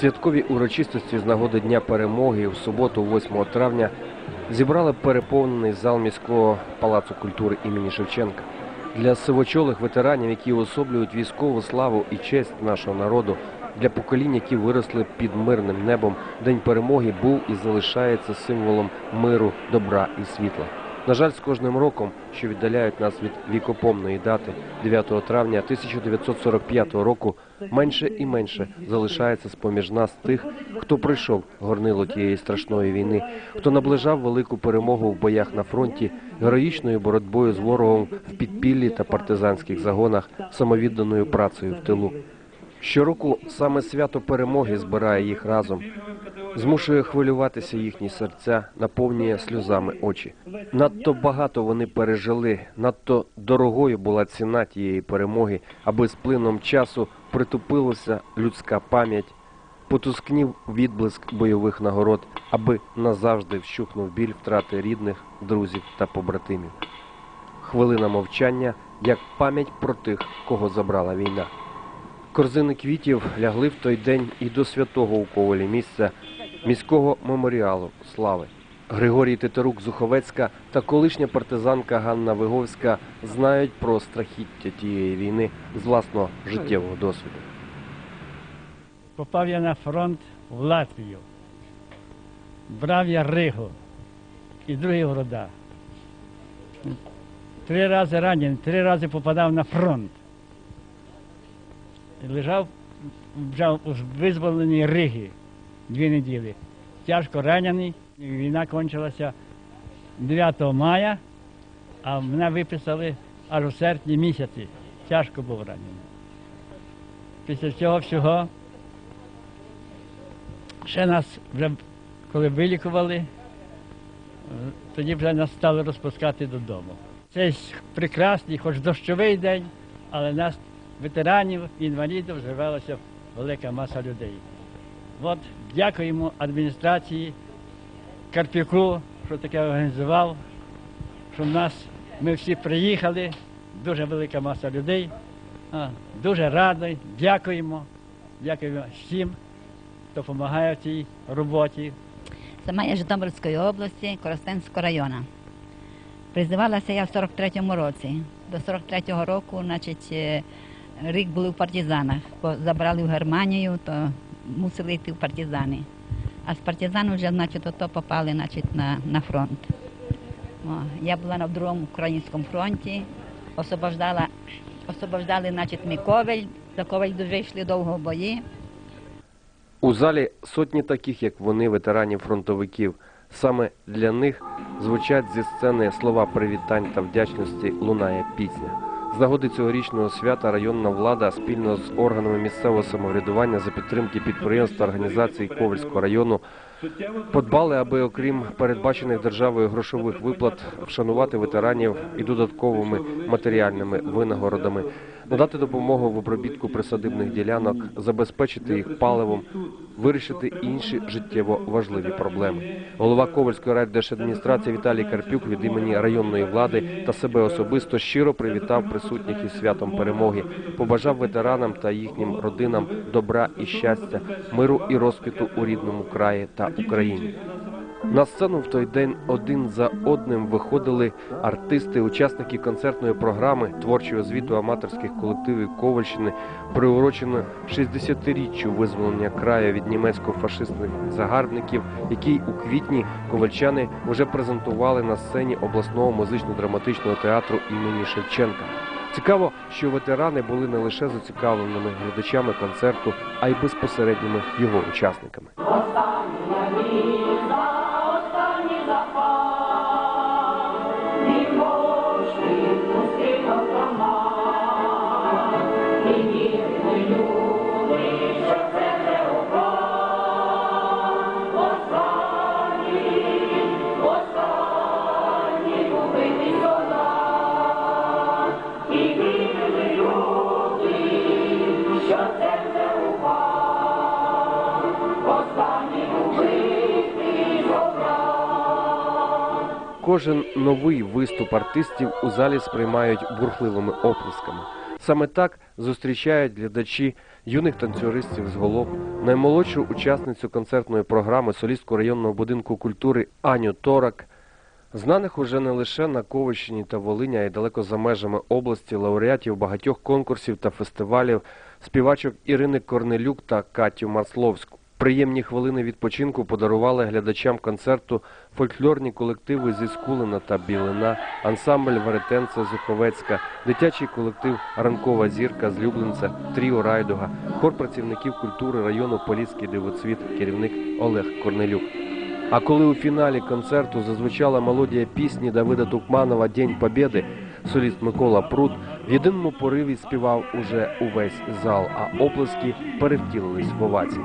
Святкові урочистості з нагоди Дня перемоги в суботу, 8 травня, зібрали переповнений зал міського палацу культури імені Шевченка. Для сивочолих ветеранів, які особлюють військову славу і честь нашого народу, для поколінь, які виросли під мирним небом, День перемоги був і залишається символом миру, добра і світла. На жаль, з кожним роком, що віддаляють нас від вікопомної дати 9 травня 1945 року, менше і менше залишається з-поміж нас тих, хто пройшов горнило тієї страшної війни, хто наближав велику перемогу в боях на фронті, героїчною боротьбою з ворогом в підпіллі та партизанських загонах, самовідданою працею в тилу. Щороку саме свято перемоги збирає їх разом, змушує хвилюватися їхні серця, наповнює сльозами очі. Надто багато вони пережили, надто дорогою була ціна тієї перемоги, аби з плином часу притупилася людська пам'ять, потускнів відблиск бойових нагород, аби назавжди вщухнув біль втрати рідних, друзів та побратимів. Хвилина мовчання як пам'ять про тих, кого забрала війна. Корзини квітів лягли в той день і до святого у Ковалі місця міського меморіалу слави. Григорій Тетерук Зуховецька та колишня партизанка Ганна Виговська знають про страхіття тієї війни з власного життєвого досвіду. Попав я на фронт в Латвію. Брав я Ригу і другі города. Три рази ранений, три рази попадав на фронт. Лежав у визволеній Риги дві неділі. Тяжко ранений. Війна кончилася 9 мая, а мене виписали аж у серпні місяці. Тяжко був ранений. Після цього всього ще нас вже коли вилікували, тоді вже нас стали розпускати додому. Цей прекрасний, хоч дощовий день, але нас, ветеранів, інвалідів, з'явилася велика маса людей. От дякуємо адміністрації, Карпюку, що таке організував, що в нас ми всі приїхали, дуже велика маса людей. Дуже радий, дякуємо, дякуємо всім, хто допомагає в цій роботі. Сама я Житомирської області, Коростенського району. Призивалася я в 43-му році. До 43-го року, значить, е, рік були в партизанах. Забрали в Германію, то мусили йти в партизани. А з партизану вже, значить, ото попали значить, на, на фронт. О, я була на другому українському фронті, освобождала, освобождали, значить, ми за Ковель дуже йшли довго бої. У залі сотні таких, як вони, ветеранів фронтовиків. Саме для них звучать зі сцени слова привітань та вдячності лунає пісня. З нагоди цьогорічного свята районна влада спільно з органами місцевого самоврядування за підтримки підприємств та організацій Ковальського району подбали, аби окрім передбачених державою грошових виплат вшанувати ветеранів і додатковими матеріальними винагородами, надати допомогу в обробітку присадибних ділянок, забезпечити їх паливом, вирішити інші життєво важливі проблеми. Голова Ковальської райдержадміністрації Віталій Карпюк від імені районної влади та себе особисто щиро привітав присутніх із святом перемоги, побажав ветеранам та їхнім родинам добра і щастя, миру і розквіту у рідному краї та Україні. На сцену в той день один за одним виходили артисти, учасники концертної програми творчого звіту аматорських колективів Ковальщини, приурочено 60-річчю визволення краю від німецько-фашистних загарбників, який у квітні ковальчани вже презентували на сцені обласного музично-драматичного театру імені Шевченка. Цікаво, що ветерани були не лише зацікавленими глядачами концерту, а й безпосередніми його учасниками. Кожен новий виступ артистів у залі сприймають бурхливими оплесками. Саме так зустрічають глядачі юних танцюристів з голов, наймолодшу учасницю концертної програми солістку районного будинку культури Аню Торак, знаних уже не лише на Ковищині та Волині, а й далеко за межами області лауреатів багатьох конкурсів та фестивалів, співачок Ірини Корнелюк та Катю Масловську. Приємні хвилини відпочинку подарували глядачам концерту фольклорні колективи зі Скулина та Білина, ансамбль Веретенце Зуховецька, дитячий колектив Ранкова зірка з Люблинця, Тріо Райдуга, хор працівників культури району Поліський дивоцвіт, керівник Олег Корнелюк. А коли у фіналі концерту зазвучала мелодія пісні Давида Тукманова День Побєди, соліст Микола Прут в єдиному пориві співав уже увесь зал, а оплески перевтілились в овації.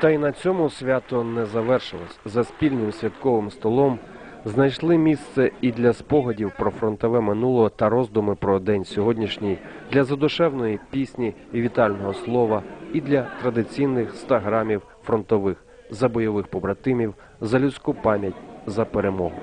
Та й на цьому свято не завершилось. За спільним святковим столом знайшли місце і для спогадів про фронтове минуле та роздуми про день сьогоднішній, для задушевної пісні і вітального слова, і для традиційних 100 грамів фронтових за бойових побратимів, за людську пам'ять, за перемогу.